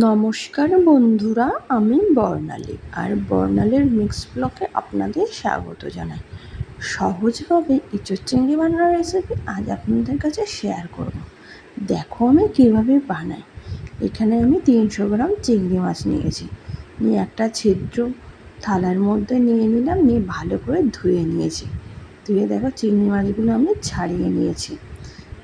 নমস্কার বন্ধুরা, আমি বর্ণালী আর বর্ণালীর মিক্স ব্লকে আপনাদের স্বাগত জানাই। সহজভাবে ইঁচড় চিংড়ি বানানোর রেসিপি আজ আপনাদের কাছে শেয়ার করব। দেখো আমি কীভাবে বানাই। এখানে আমি তিনশো গ্রাম চিংড়ি মাছ নিয়েছি। নিয়ে একটা ছিদ্র থালার মধ্যে নিয়ে নিলাম, নিয়ে ভালো করে ধুয়ে নিয়েছি। ধুয়ে দেখো চিংড়ি মাছগুলো আমি ছাড়িয়ে নিয়েছি।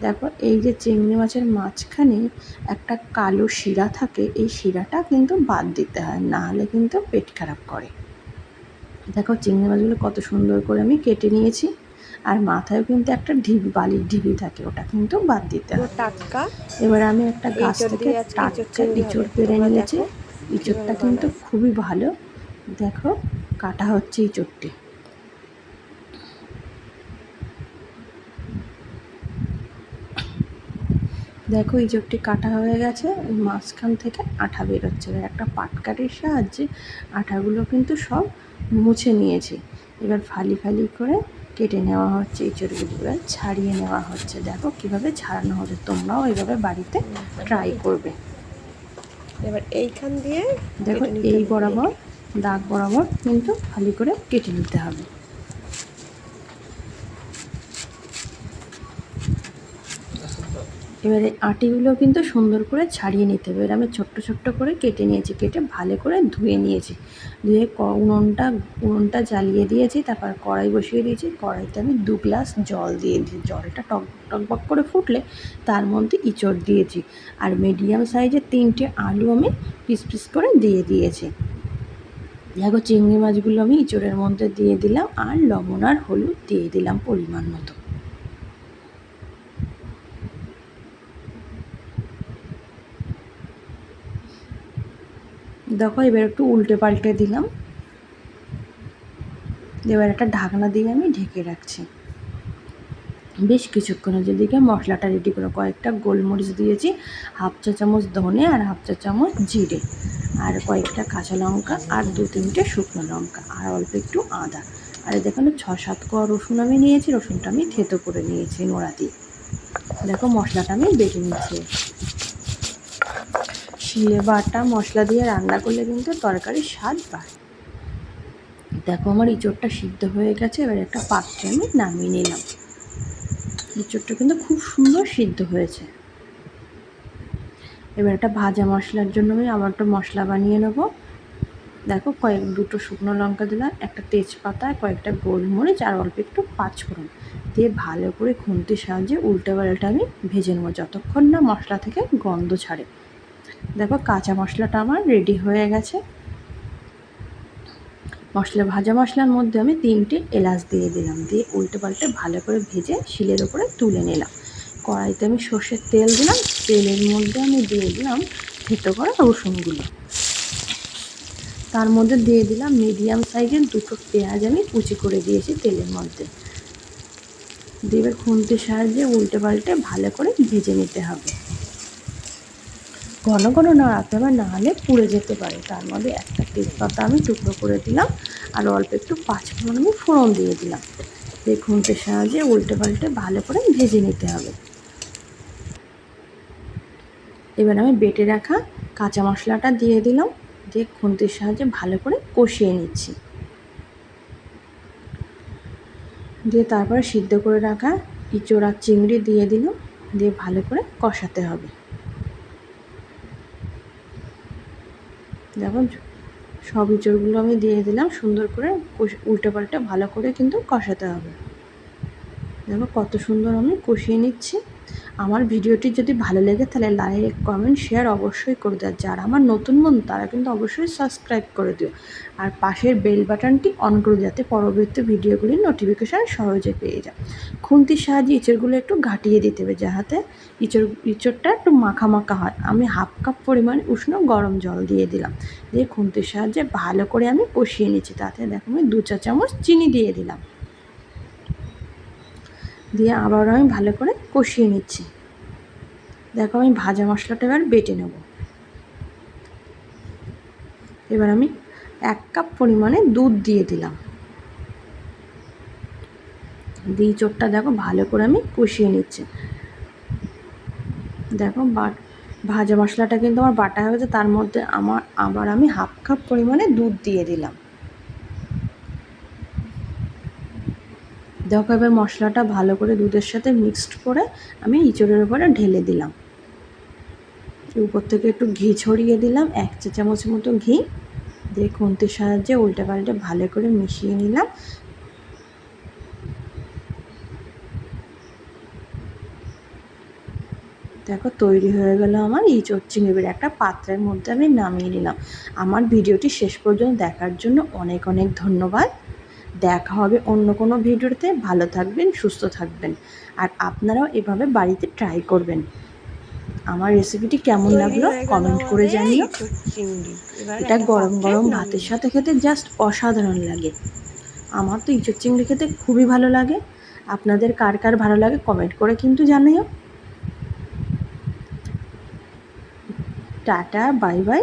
দেখো এই যে চিংড়ি মাছের মাঝখানে একটা কালো শিরা থাকে এই শিরাটা কিন্তু বাদ দিতে হয় না হলে কিন্তু পেট খারাপ করে। দেখো চিংড়ি মাছগুলো কত সুন্দর করে আমি কেটে নিয়েছি আর মাথায় কিন্তু একটা ঢিবি বালির ঢিবি থাকে ওটা কিন্তু বাদ দিতে হয়। টাটকা। এবার আমি একটা গাছ থেকে টাটকা ইঁচড় পেরে নিয়েছি ইঁচড়টা কিন্তু খুবই ভালো। দেখো কাটা হচ্ছে ইঁচড়টি। দেখো ইঁচড়টি কাটা হয়ে গেছে এই মাঝখান থেকে আঠা বেরোচ্ছে। একটা পাটকাঠির সাহায্যে আঠাগুলো কিন্তু সব মুছে নিয়েছি। এবার ফালি ফালি করে কেটে নেওয়া হচ্ছে ইঁচড়গুলো। এবার ছাড়িয়ে নেওয়া হচ্ছে। দেখো কীভাবে ছাড়ানো হচ্ছে। তোমরাও এইভাবে বাড়িতে ট্রাই করবে। এবার এইখান দিয়ে দেখো এই। বরাবর দাগ বরাবর কিন্তু ফালি করে কেটে নিতে হবে। এবারে আটিগুলো কিন্তু সুন্দর করে ছাড়িয়ে নিতে হবে। আমি ছোট্ট ছোট্ট করে কেটে নিয়েছি, কেটে ভালো করে ধুয়ে নিয়েছি। ধুয়ে উনুনটা উনুনটা জ্বালিয়ে দিয়েছি, তারপর কড়াই বসিয়ে দিয়েছি। কড়াইতে আমি দু গ্লাস জল দিয়ে দিয়েছি। জলটা টক টকবক করে ফুটলে তার মধ্যে ইঁচড় দিয়েছি। আর মিডিয়াম সাইজের তিনটে আলু আমি পিস পিস করে দিয়ে দিয়েছি। দেখো চিংড়ি মাছগুলো আমি ইঁচড়ের মধ্যে দিয়ে দিলাম আর লবণ আর হলুদ দিয়ে দিলাম পরিমাণ মতো। দেখো, এবার একটু উল্টে পাল্টে দিলাম। এবার একটা ঢাকনা দিয়ে আমি ঢেকে রাখছি। বেশ কিছুক্ষণের যেদিকে মশলাটা রেডি করে কয়েকটা গোলমরিচ দিয়েছি, হাফ চা চামচ ধনে আর হাফ চা চামচ জিরে আর কয়েকটা কাঁচা লঙ্কা আর দু তিনটে শুকনো লঙ্কা আর অল্প একটু আদা। আর এখানে ছ সাত কোয়া রসুন আমি নিয়েছি, রসুনটা আমি থেতো করে নিয়েছি নোড়া দিয়ে। দেখো, মশলাটা আমি বেটে নিচ্ছি। শিলে বাটা মশলা দিয়ে রান্না করলে কিন্তু তরকারির স্বাদ বাড়ে। দেখো আমার ইঁচড়টা সিদ্ধ হয়ে গেছে, এবার একটা পাত্রে আমি নামিয়ে নিলাম। ইঁচড়টা কিন্তু খুব সুন্দর সিদ্ধ হয়েছে। এবার একটা ভাজা মশলার জন্য আমি আবার একটা মশলা বানিয়ে নেব। দেখো কয়েক, দুটো শুকনো লঙ্কা দিলাম, একটা তেজপাতা, কয়েকটা গোলমরিচ, আর অল্প একটু পাঁচফোড়ন। দিয়ে ভালো করে খুন্তির সাহায্যে উল্টে পাল্টা আমি ভেজে নেব, যতক্ষণ না মশলা থেকে গন্ধ ছাড়ে। দেখো, কাঁচা মশলাটা আমার রেডি হয়ে গেছে। মশলা, ভাজা মশলার মধ্যে আমি তিনটে এলাচ দিয়ে দিলাম, দিয়ে উল্টে পাল্টে ভালো করে ভেজে শিলের ওপরে তুলে নিলাম। কড়াইতে আমি সর্ষের তেল দিলাম, তেলের মধ্যে আমি দিয়ে দিলাম থেতো করা রসুনগুলো। তার মধ্যে দিয়ে দিলাম মিডিয়াম সাইজের দুটো পেঁয়াজ আমি কুচি করে দিয়েছি তেলের মধ্যে। এবার খুন্তির সাহায্যে উল্টে পাল্টে ভালো করে ভেজে নিতে হবে। ঘন ঘন না নাড়াতে হবে নাহলে পুড়ে যেতে পারে। তার মধ্যে একটা তেজপাতা আমি টুকরো করে দিলাম আর অল্প একটু পাঁচফোড়ন আমি ফোড়ন দিয়ে দিলাম। দিয়ে খুন্তির সাহায্যে উল্টে পাল্টে ভালো করে ভেজে নিতে হবে। এবার আমি বেটে রাখা কাঁচা মশলাটা দিয়ে দিলাম। দিয়ে খুন্তির সাহায্যে ভালো করে কষিয়ে নিচ্ছি। দিয়ে তারপরে সিদ্ধ করে রাখা ইঁচড় চিংড়ি দিয়ে দিলাম। দিয়ে ভালো করে কষাতে হবে। দেখো, সব ইঁচড়গুলো আমি দিয়ে দিলাম, সুন্দর করে উল্টো পাল্টা ভালো করে কিন্তু কষাতে হবে। দেখো কত সুন্দর আমি কষিয়ে নিচ্ছি। আমার ভিডিওটি যদি ভালো লেগে তাহলে লাইক কমেন্ট শেয়ার অবশ্যই করে দেয় যারা আমার নতুন বন্ধু, তারা কিন্তু অবশ্যই সাবস্ক্রাইব করে দিও। আর পাশের বেল বাটনটি অন করে যাতে পরবর্তী ভিডিওগুলির নোটিফিকেশান সহজে পেয়ে যায় খুন্তির সাহায্যে ইঁচড়গুলো একটু ঘাটিয়ে দিতে হবে, যাহাতে ইঁচড়, ইঁচড়টা একটু মাখা হয়। আমি হাফ কাপ পরিমাণ উষ্ণ গরম জল দিয়ে দিলাম। দিয়ে খুন্তির সাহায্যে ভালো করে আমি কষিয়ে নিচ্ছি। তাতে দেখো আমি দু চা চামচ চিনি দিয়ে দিলাম। দিয়ে আবারও আমি ভালো করে কষিয়ে নিচ্ছি। দেখো আমি ভাজা মশলাটা এবার বেটে নেব। এবার আমি এক কাপ পরিমাণে দুধ দিয়ে দিলাম। দিয়ে চোটটা দেখো ভালো করে আমি কষিয়ে নিচ্ছি। দেখো বাট ভাজা মশলাটা কিন্তু আমার বাটা হয়ে গেছে, তার মধ্যে আমার আবার আমি হাফ কাপ পরিমাণে দুধ দিয়ে দিলাম। দেখো এবার মশলাটা ভালো করে দুধের সাথে মিক্সড করে আমি ইঁচড়ের উপরে ঢেলে দিলাম। উপর থেকে একটু ঘি ছড়িয়ে দিলাম, এক চা চামচ মতো ঘি। দিয়ে খুন্তির সাহায্যে উল্টে পাল্টে ভালো করে মিশিয়ে নিলাম। দেখো, তৈরি হয়ে গেল আমার ইঁচড় চিংড়ির একটা পাত্রের মধ্যে আমি নামিয়ে নিলাম। আমার ভিডিওটি শেষ পর্যন্ত দেখার জন্য অনেক অনেক ধন্যবাদ। দেখা হবে অন্য কোনো ভিডিওতে। ভালো থাকবেন, সুস্থ থাকবেন। আর আপনারাও এভাবে বাড়িতে ট্রাই করবেন। আমার রেসিপিটি কেমন লাগল কমেন্ট করে জানিও। এটা গরম গরম ভাতের সাথে খেতে জাস্ট অসাধারণ লাগে। আমার তো ইঁচড় চিংড়ি খেতে খুবই ভালো লাগে। আপনাদের কার কার ভালো লাগে কমেন্ট করে কিন্তু জানিও। Tata bye bye